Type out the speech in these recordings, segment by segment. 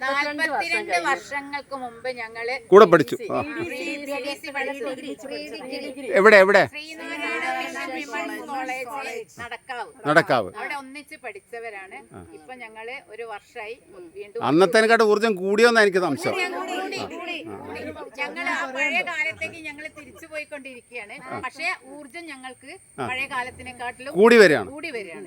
നാൽപ്പത്തിരണ്ട് വർഷങ്ങൾക്ക് മുമ്പ് ഞങ്ങൾ കൂടെ പഠിച്ചു. എവിടെ എവിടെ? നടക്കാവ്. നടക്കാവ്. അവിടെ ഒന്നിച്ച് പഠിച്ചവരാണ്. ഇപ്പൊ ഞങ്ങൾ ഒരു വർഷമായി വീണ്ടും അന്നത്തേനെക്കാട്ട് ഊർജം കൂടിയോന്നാ എനിക്ക് സംശയം. ഞങ്ങൾ പഴയ കാലത്തേക്ക് ഞങ്ങൾ തിരിച്ചു പോയിക്കൊണ്ടിരിക്കുകയാണ്. പക്ഷേ ഊർജം ഞങ്ങൾക്ക് പഴയ കാലത്തിനെക്കാട്ടിലും കൂടി വരികയാണ്. കൂടി വരികയാണ്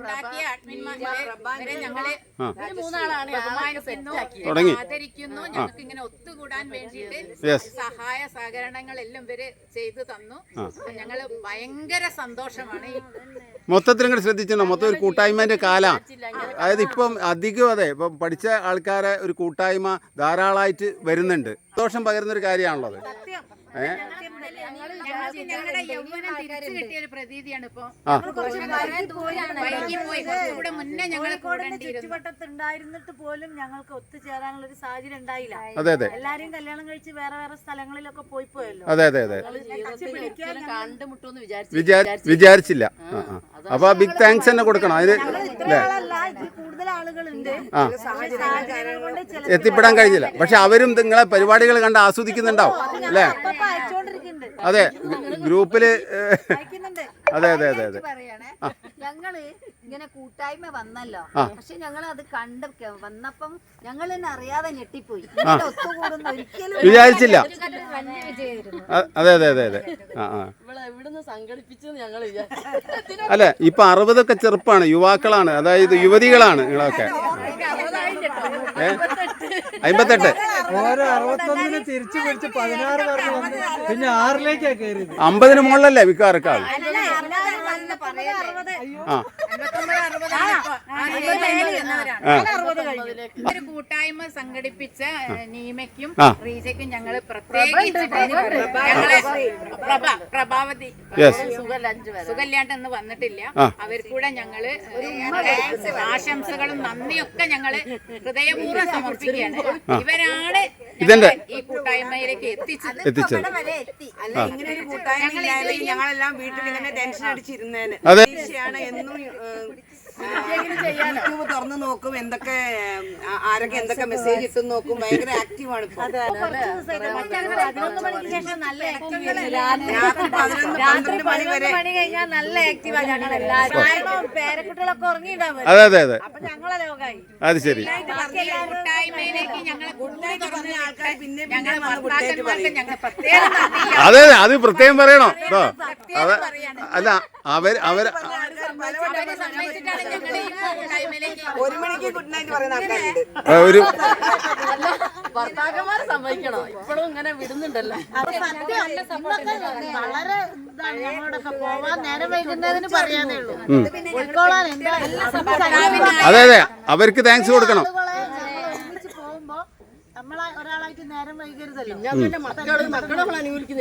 ഉണ്ടാക്കിയ അഡ്മിന്മാരെ വരെ ഞങ്ങൾ ബഹുമാനിക്കുന്നു തുടങ്ങി. ആദരിക്കുന്നു. ഞങ്ങൾക്ക് ഇങ്ങനെ ഒത്തുകൂടാൻ വേണ്ടിയിട്ട് Yes. സഹായ സഹകരണങ്ങൾ എല്ലാം ഇവർ ചെയ്തു തന്നു. ഞങ്ങൾ ഭയങ്കര സന്തോഷമാണ് മൊത്തത്തിൽ ഇങ്ങോട്ട് ശ്രദ്ധിച്ചിട്ടുണ്ടോ മൊത്തം ഒരു കൂട്ടായ്മേന്റെ കാലാ. അതായത് ഇപ്പം അധികം അതെ ഇപ്പം പഠിച്ച ആൾക്കാരെ ഒരു കൂട്ടായ്മ ധാരാളമായിട്ട് വരുന്നുണ്ട്. സന്തോഷം പകരുന്ന ഒരു കാര്യമാണല്ലോ അത്. ഏ? ഞങ്ങൾക്ക് ഞങ്ങളുടെ യൗവനം തിരിച്ചു കിട്ടിയ ഒരു പ്രതീതിയാണ് ഇപ്പൊ ആ. വൈകി പോയി കുറച്ചുകൂടെ മുന്നേ ഞങ്ങൾ കൂടേണ്ടിയിരുന്നു ചുറ്റുവട്ടത്ത് പോലും ഞങ്ങൾക്ക് ഒത്തുചേരാനുള്ള ഒരു സാഹചര്യം ഉണ്ടായില്ല അതെ അതെ. എല്ലാരും കല്യാണം കഴിച്ച് വേറെ വേറെ സ്ഥലങ്ങളിലൊക്കെ പോയി പോയല്ലോ അതെ അതെ അതെ വിചാരിച്ചില്ല അപ്പൊ ബിഗ് താങ്ക്സ് തന്നെ കൊടുക്കണം അതിന് എത്തിപ്പെടാൻ കഴിഞ്ഞില്ല. പക്ഷെ അവരും നിങ്ങളെ പരിപാടികൾ കണ്ട് ആസ്വദിക്കുന്നുണ്ടാവും അല്ലേ? അതെ ഗ്രൂപ്പിൽ അതെ അതെ അതെ അതെ. പറയണേ ഞങ്ങൾ ഇങ്ങനെ കൂട്ടായ്മ വന്നല്ലോ. പക്ഷെ ഞങ്ങൾ അത് കണ്ട് വന്നപ്പം ഞങ്ങൾ തന്നെ അറിയാതെ ഞെട്ടിപ്പോയി. ഒത്തുകൂടുന്ന ഒരിക്കലും വിചാരിച്ചില്ല. അതെ അതെ അതെ അതെ. ആ ആ. അല്ലെ ഇപ്പൊ അറുപതൊക്കെ ചെറുപ്പാണ് യുവാക്കളാണ് അതായത് യുവതികളാണ് നിങ്ങളൊക്കെ ഏ? അമ്പത്തെട്ട് ഓരോ അറുപത്തൊന്നിന് തിരിച്ചു പിടിച്ച് പതിനാറ് പേർക്ക് വന്ന് പിന്നെ ആറിലേക്കാ കയറിയത് അമ്പതിന് മുകളിലല്ലേ മിക്കവാറൊക്കെ ആൾ ആ. ഒരു കൂട്ടായ്മ സംഘടിപ്പിച്ച നീമയ്ക്കും. റീജയ്ക്കും ഞങ്ങൾ പ്രത്യേകിച്ച് പ്രഭാവതി യെസ് സുഖല്യാണ്ട് ഇന്ന് വന്നിട്ടില്ല. അവർക്കൂടെ ഞങ്ങൾ ആശംസകളും നന്ദിയൊക്കെ ഞങ്ങൾ ഹൃദയപൂർവം സമർപ്പിക്കുകയാണ്. ഇവരാണ് ഇതെന്റെ- ഈ കൂട്ടായ്മയിലേക്ക് എത്തിച്ചത് എത്തിച്ചത് വരെ എത്തി. അല്ല ഇങ്ങനെ ഒരു കൂട്ടായ്മ ഞങ്ങളെല്ലാം വീട്ടിൽ ഇങ്ങനെ ടെൻഷൻ അടിച്ചിരുന്നേന്. അതെ. എന്നും യൂട്യൂബ് തുറന്നു നോക്കും എന്തൊക്കെ ആരൊക്കെ എന്തൊക്കെ മെസ്സേജ് ഇട്ടും നോക്കും. ഭയങ്കര ആക്റ്റീവ് രാത്രി പതിനൊന്ന് പന്ത്രണ്ട് മണി വരെ. മണി കഴിഞ്ഞാൽ നല്ല പേരക്കുട്ടികളൊക്കെ അതെ അതെ അതെ. ഞങ്ങളെ ലോകായി. അത് ശരി. അതെ അതെ അത് പ്രത്യേകം പറയണോ. കേട്ടോ അതെ അല്ല അവർ അവർ ഒരു മണിക്ക് ഗുഡ് നൈറ്റ് പറയുന്ന ആൾക്കാരുണ്ട്. ഒരു ഭർത്താക്കന്മാരെ സമ്മതിക്കണോ? ഇപ്പോഴും ഇങ്ങനെ വിടുന്നുണ്ടല്ലോ. വളരെ ഇതാണ് ഞങ്ങളോടൊക്കെ പോവാൻ നേരം വൈകുന്നതിന് പറയാനേ ഉള്ളൂ. ഉൾക്കൊള്ളാൻ എന്താ? അതെ അതെ. അവർക്ക് താങ്ക്സ് കൊടുക്കണം ആളുകളെ ഞങ്ങൾ ഒന്നിച്ച് പോകുമ്പോ നമ്മളെ ഒരാളായിട്ട് നേരം വൈകരുതല്ലോ പിന്നെ മക്കൾ മക്കളെ നമ്മൾ അനുകൂലിക്കുന്നില്ലേ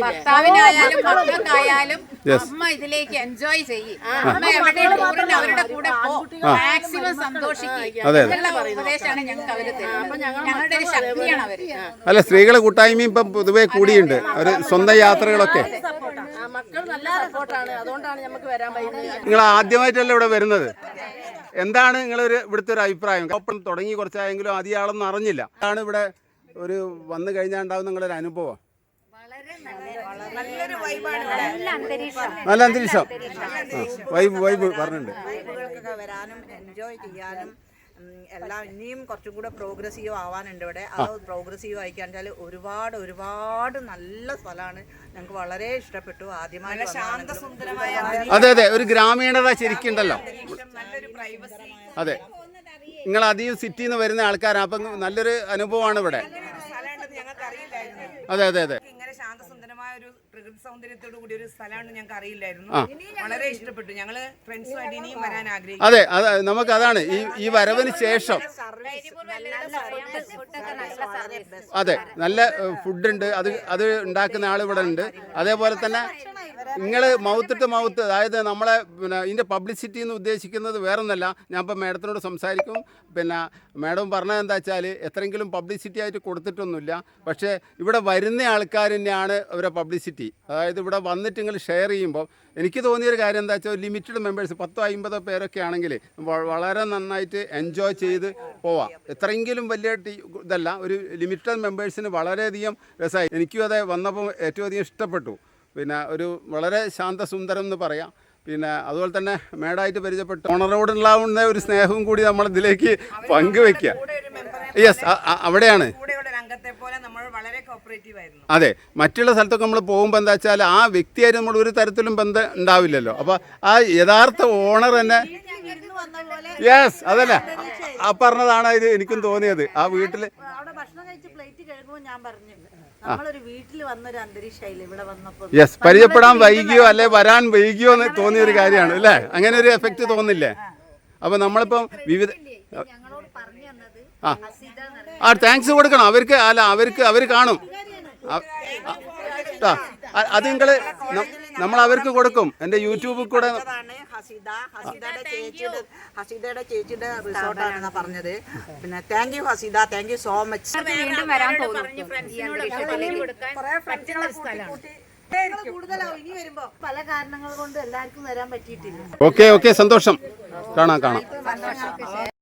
ഭർത്താവിനായാലും മക്കൾക്കായാലും അമ്മ ഇതിലേക്ക് എൻജോയ് ചെയ്യും. അമ്മ എവിടെ അവരുടെ കൂടെ മാക്സിമം സന്തോഷിക്കും. ഞങ്ങൾക്ക് അവർ ഞങ്ങളുടെ ഒരു ശക്തിയാണ് അവർ. അല്ല സ്ത്രീകളെ കൂട്ടായ്മ ഇപ്പം പൊതുവെ കൂടിയുണ്ട്. അവർ സ്വന്തം യാത്രകളൊക്കെ. ആ മക്കൾ നല്ല സപ്പോർട്ടാണ്. അതുകൊണ്ടാണ് നമുക്ക് വരാൻ പറ്റുന്നത് നിങ്ങൾ ആദ്യമായിട്ടല്ലേ ഇവിടെ വരുന്നത്? എന്താണ് നിങ്ങളൊരു ഇവിടുത്തെ ഒരു അഭിപ്രായം? ഓപ്പൺ തുടങ്ങി കുറച്ചായെങ്കിലും അധികം ആളൊന്നും അറിഞ്ഞില്ല. അതാണ് ഇവിടെ ഒരു വന്നു കഴിഞ്ഞാൽ ഉണ്ടാവും നിങ്ങളൊരു അനുഭവം. നല്ലൊരു വൈബാണ് ഇവിടെ. നല്ല അന്തരീക്ഷം. വൈബ് വൈബ് പറഞ്ഞിട്ടുണ്ട്. വരാനും എൻജോയ് ചെയ്യാനും എല്ലാം ഇനിയും കുറച്ചും കൂടെ പ്രോഗ്രസീവ് ആവാനുണ്ട് ഇവിടെ. ആ. പ്രോഗ്രസീവ് ആയിക്കാണ്ടാൽ ഒരുപാട് ഒരുപാട് നല്ല സ്ഥലമാണ്. ഞങ്ങൾക്ക് വളരെ ഇഷ്ടപ്പെട്ടു. ആദ്യമായി ശാന്തസുന്ദരമായ അതെ അതെ. ഒരു ഗ്രാമീണത ശരിക്കുണ്ടല്ലോ. നല്ലൊരു പ്രൈവസി അതെ. നിങ്ങൾ അധികം സിറ്റിയിൽ നിന്ന് വരുന്ന ആൾക്കാരാണ് അപ്പം നല്ലൊരു അനുഭവമാണ് ഇവിടെ. അതെ അതെ അതെ. ഇങ്ങനെ ശാന്തസുന്ദരമായ ഒരു പ്രകൃതി സൗന്ദര്യത്തോടു കൂടി ഒരു സ്ഥലമാണ് ഞങ്ങൾക്ക് അറിയില്ലായിരുന്നു. വളരെ ഇഷ്ടപ്പെട്ടു. ഞങ്ങൾ ഫ്രണ്ട്സുമായിട്ട് ഇനിയും വരാൻ ആഗ്രഹിക്കും അതെ അതെ നമുക്ക് അതാണ്. ഈ ഈ വരവിന് ശേഷം. അതെ നല്ല ഫുഡ് ഉണ്ട് അത് അത് ഉണ്ടാക്കുന്ന ആൾ ഇവിടെ ഉണ്ട്. അതേപോലെ തന്നെ നിങ്ങൾ മൗത്ത് ടു മൗത്ത് അതായത് നമ്മളെ പിന്നെ ഇതിന്റെ പബ്ലിസിറ്റി എന്ന് ഉദ്ദേശിക്കുന്നത് വേറൊന്നല്ല. ഞാൻ ഇപ്പം മാഡത്തിനോട് സംസാരിക്കും. പിന്നെ മാഡം പറഞ്ഞത് എന്താ വെച്ചാൽ എത്രയെങ്കിലും പബ്ലിസിറ്റി ആയിട്ട് കൊടുത്തിട്ടൊന്നുമില്ല. പക്ഷേ ഇവിടെ വരുന്ന ആൾക്കാർ തന്നെയാണ് അവരെ പബ്ലിസിറ്റി അതായത് ഇവിടെ വന്നിട്ട് നിങ്ങൾ ഷെയർ ചെയ്യുമ്പോൾ എനിക്ക് തോന്നിയൊരു കാര്യം എന്താ വെച്ചാൽ ലിമിറ്റഡ് മെമ്പേഴ്സ് പത്തോ അമ്പതോ പേരൊക്കെ ആണെങ്കിൽ വളരെ നന്നായിട്ട് എൻജോയ് ചെയ്ത് പോവാം. എത്രയെങ്കിലും വലിയ ഇതല്ല ഒരു ലിമിറ്റഡ് മെമ്പേഴ്സിന് വളരെയധികം രസമായി എനിക്കും അതെ വന്നപ്പോൾ ഏറ്റവും അധികം ഇഷ്ടപ്പെട്ടു. പിന്നെ ഒരു വളരെ ശാന്തസുന്ദരം എന്ന് പറയാം. പിന്നെ അതുപോലെ തന്നെ മേഡായിട്ട് പരിചയപ്പെട്ട ഓണറോടുണ്ടാവുന്ന ഒരു സ്നേഹവും കൂടി നമ്മൾ ഇതിലേക്ക് പങ്കുവെക്കുക. യെസ് അവിടെയാണ്. അംഗത്തെ പോലെ നമ്മൾ വളരെ കോപ്പറേറ്റീവ് ആയിരുന്നു. അതെ മറ്റുള്ള സ്ഥലത്തൊക്കെ നമ്മൾ പോകുമ്പോൾ എന്താ വെച്ചാൽ ആ വ്യക്തിയായിട്ട് നമ്മൾ ഒരു തരത്തിലും ബന്ധം ഉണ്ടാവില്ലല്ലോ. അപ്പോൾ ആ യഥാർത്ഥ ഓണർ തന്നെ യെസ് അതല്ല ആ പറഞ്ഞതാണ് ഇത് എനിക്കും തോന്നിയത്. ആ വീട്ടിൽ അവിടെ ഭക്ഷണം കഴിച്ച് പ്ലേറ്റ് കഴുകുമ്പോൾ ഞാൻ പറഞ്ഞു യെസ് പരിചയപ്പെടാൻ വൈകിയോ അല്ലെ വരാൻ വൈകിയോ എന്ന് തോന്നിയ ഒരു കാര്യമാണ് അല്ലേ? അങ്ങനെ ഒരു എഫക്റ്റ് തോന്നില്ലേ? അപ്പൊ നമ്മളിപ്പം വിവിധ ആ. ഹസീദ ആ താങ്ക്സ് കൊടുക്കണം. അവർക്ക് അല്ല അവർക്ക് അവർ കാണും. അത് നിങ്ങൾ നമ്മൾ അവർക്ക് കൊടുക്കും. എന്റെ യൂട്യൂബിൽ കൂടെ ഹസീദ ഹസീദയുടെ ചേച്ചിയുടെ ഹസീദയുടെ ചേച്ചിയുടെ റിസോർട്ടാണെന്നാ പറഞ്ഞത്. പിന്നെ thank you Haseeda. Thank you so much വീണ്ടും വരാൻ തോന്നും ഈ അന്തരീക്ഷത്തിലേക്ക് കൊടുക്കാൻ പറ്റുന്ന ഒരു സ്ഥലമാണ്. കൂടുതലാവും. ഇനി വരുമ്പോ പല കാരണങ്ങൾ കൊണ്ട് എല്ലാവർക്കും വരാൻ പറ്റിയിട്ടില്ല. ഓക്കെ ഓക്കെ സന്തോഷം. കാണാം കാണാം.